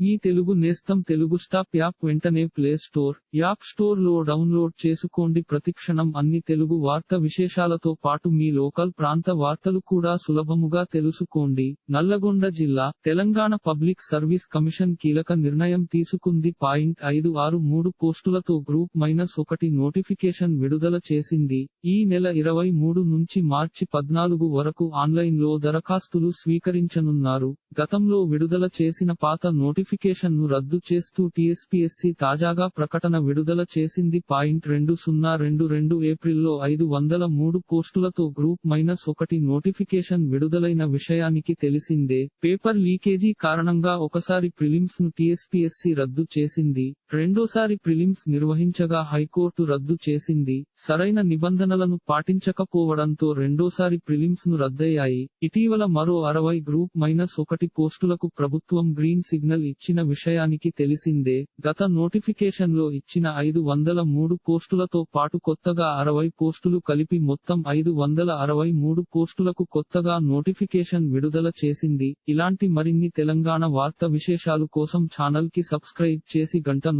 మీ తెలుగు నేస్తం Telugu stop app వెంటనే play store app స్టోర్లో డౌన్లోడ్ చేసుకోండి. ప్రతిక్షణం అన్ని తెలుగు వార్త విశేషాలతో పాటు మీ లోకల్ ప్రాంత వార్తలు కూడా సులభముగా తెలుసుకోండి. నల్లగొండ జిల్లా తెలంగాణ పబ్లిక్ సర్వీస్ కమిషన్ కీలక నిర్ణయం తీసుకుంది. పాయింట్ ఐదు ఆరు మూడు పోస్టులతో గ్రూప్ మైనస్ ఒకటి నోటిఫికేషన్ విడుదల చేసింది. ఈ నెల ఇరవై మూడు నుంచి మార్చి పద్నాలుగు వరకు ఆన్లైన్లో దరఖాస్తులు స్వీకరించనున్నారు. గతంలో విడుదల చేసిన పాత నోటిఫికేషన్ ను రద్దు చేస్తూ టీఎస్పీఎస్సీ తాజాగా ప్రకటన విడుదల చేసింది. పాయింట్ రెండు సున్నా రెండు రెండు ఏప్రిల్లో ఐదు వందల మూడు పోస్టులతో గ్రూప్ మైనస్ ఒకటి నోటిఫికేషన్ విడుదలైన విషయానికి తెలిసిందే. పేపర్ లీకేజీ కారణంగా ఒకసారి ప్రిలిమ్స్ను టీఎస్పీఎస్సీ రద్దు చేసింది. రెండోసారి ప్రిలిమ్స్ నిర్వహించగా హైకోర్టు రద్దు చేసింది. సరైన నిబంధనలను పాటించకపోవడంతో రెండోసారి ప్రిలిమ్స్ను రద్దయ్యాయి. ఇటీవల మరో అరవై గ్రూప్ మైనస్ ఒకటి పోస్టులకు ప్రభుత్వం గ్రీన్ సిగ్నల్ ఇచ్చిన విషయానికి తెలిసిందే. గత నోటిఫికేషన్లో ఇచ్చిన ఐదు వందల మూడు పోస్టులతో పాటు కొత్తగా అరవై పోస్టులు కలిపి మొత్తం ఐదు వందల అరవై మూడు పోస్టులకు కొత్తగా నోటిఫికేషన్ విడుదల చేసింది. ఇలాంటి మరిన్ని తెలంగాణ వార్త విశేషాలు కోసం ఛానల్కి సబ్స్క్రైబ్ చేసి గంట